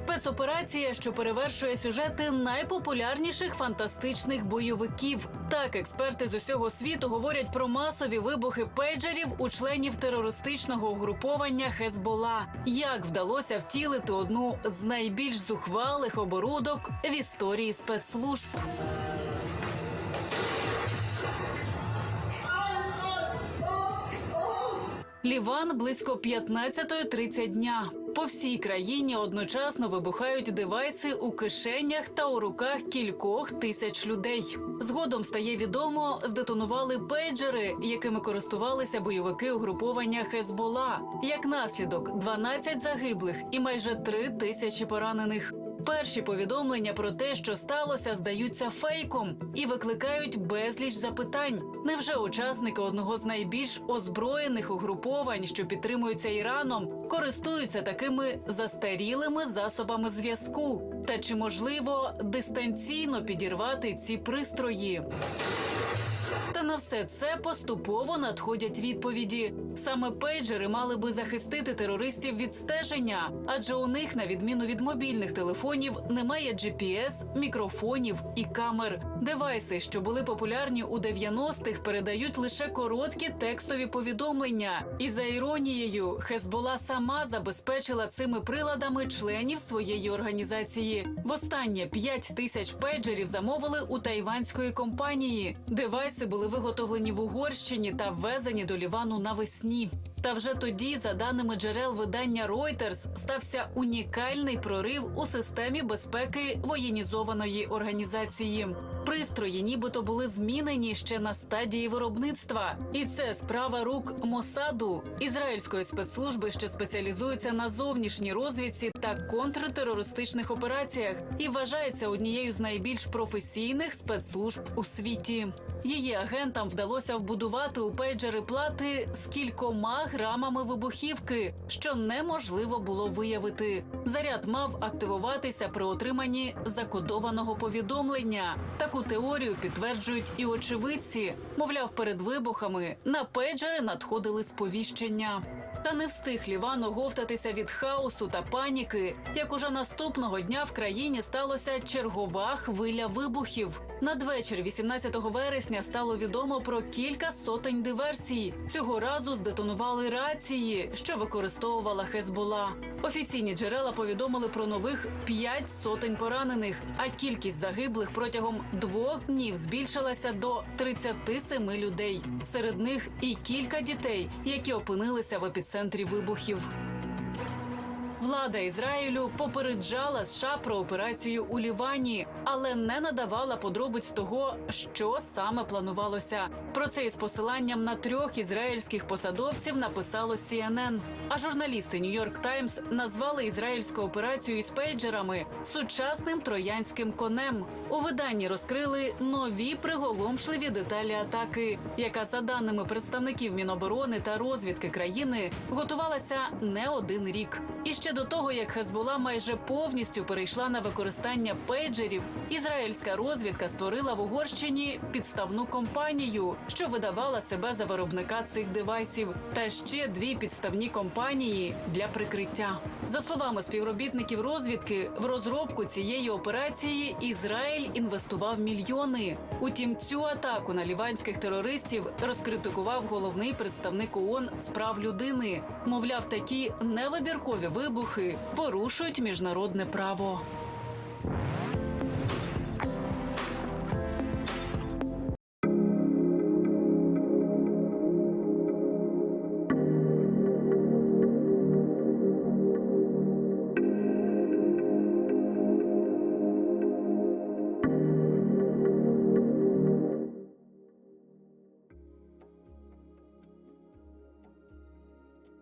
Спецоперація, що перевершує сюжети найпопулярніших фантастичних бойовиків. Так, експерти з усього світу говорять про масові вибухи пейджерів у членів терористичного угруповання Хезбола. Як вдалося втілити одну з найбільш зухвалих оборудок в історії спецслужб. Ліван близько 15.30 дня. По всій країні одночасно вибухають девайси у кишенях та у руках кількох тисяч людей. Згодом стає відомо, здетонували пейджери, якими користувалися бойовики угруповання Хезбола. Як наслідок, 12 загиблих і майже 3 тисячі поранених. Перші повідомлення про те, що сталося, здаються фейком і викликають безліч запитань. Невже учасники одного з найбільш озброєних угруповань, що підтримуються Іраном, користуються такими застарілими засобами зв'язку? Та чи можливо дистанційно підірвати ці пристрої? Все це поступово надходять відповіді. Саме пейджери мали би захистити терористів від стеження, адже у них, на відміну від мобільних телефонів, немає GPS, мікрофонів і камер. Девайси, що були популярні у 90-х, передають лише короткі текстові повідомлення. І за іронією, Хезбола сама забезпечила цими приладами членів своєї організації. Востаннє 5 тисяч пейджерів замовили у тайванської компанії. Девайси були виготовлені в Угорщині та ввезені до Лівану навесні. Та вже тоді, за даними джерел видання Reuters, стався унікальний прорив у системі безпеки воєнізованої організації. Пристрої, нібито були змінені ще на стадії виробництва, і це справа рук Мосаду, ізраїльської спецслужби, що спеціалізується на зовнішній розвідці та контртерористичних операціях, і вважається однією з найбільш професійних спецслужб у світі. Її агентам вдалося вбудувати у пейджери плати з кількома грамами вибухівки, що неможливо було виявити. Заряд мав активуватися при отриманні закодованого повідомлення. Таку теорію підтверджують і очевидці. Мовляв, перед вибухами на пейджери надходили сповіщення. Та не встиг Ліван оговтатися від хаосу та паніки, як уже наступного дня в країні сталося чергова хвиля вибухів. Надвечір, 18 вересня, стало відомо про кілька сотень диверсій. Цього разу здетонували рації, що використовувала Хезбола. Офіційні джерела повідомили про нових п'ять сотень поранених, а кількість загиблих протягом двох днів збільшилася до 37 людей. Серед них і кілька дітей, які опинилися в епіцентрі вибухів. Влада Ізраїлю попереджала США про операцію у Лівані, але не надавала подробиць того, що саме планувалося. Про це із посиланням на трьох ізраїльських посадовців написало CNN. А журналісти Нью-Йорк Таймс назвали ізраїльську операцію із пейджерами сучасним троянським конем. У виданні розкрили нові приголомшливі деталі атаки, яка за даними представників Міноборони та розвідки країни готувалася не один рік. І ще до того, як Хезбола майже повністю перейшла на використання пейджерів, ізраїльська розвідка створила в Угорщині підставну компанію, що видавала себе за виробника цих девайсів, та ще дві підставні компанії для прикриття. За словами співробітників розвідки, в розробку цієї операції Ізраїль інвестував мільйони. Утім, цю атаку на ліванських терористів розкритикував головний представник ООН з прав людини. Мовляв, такі невибіркові вибухи порушують міжнародне право.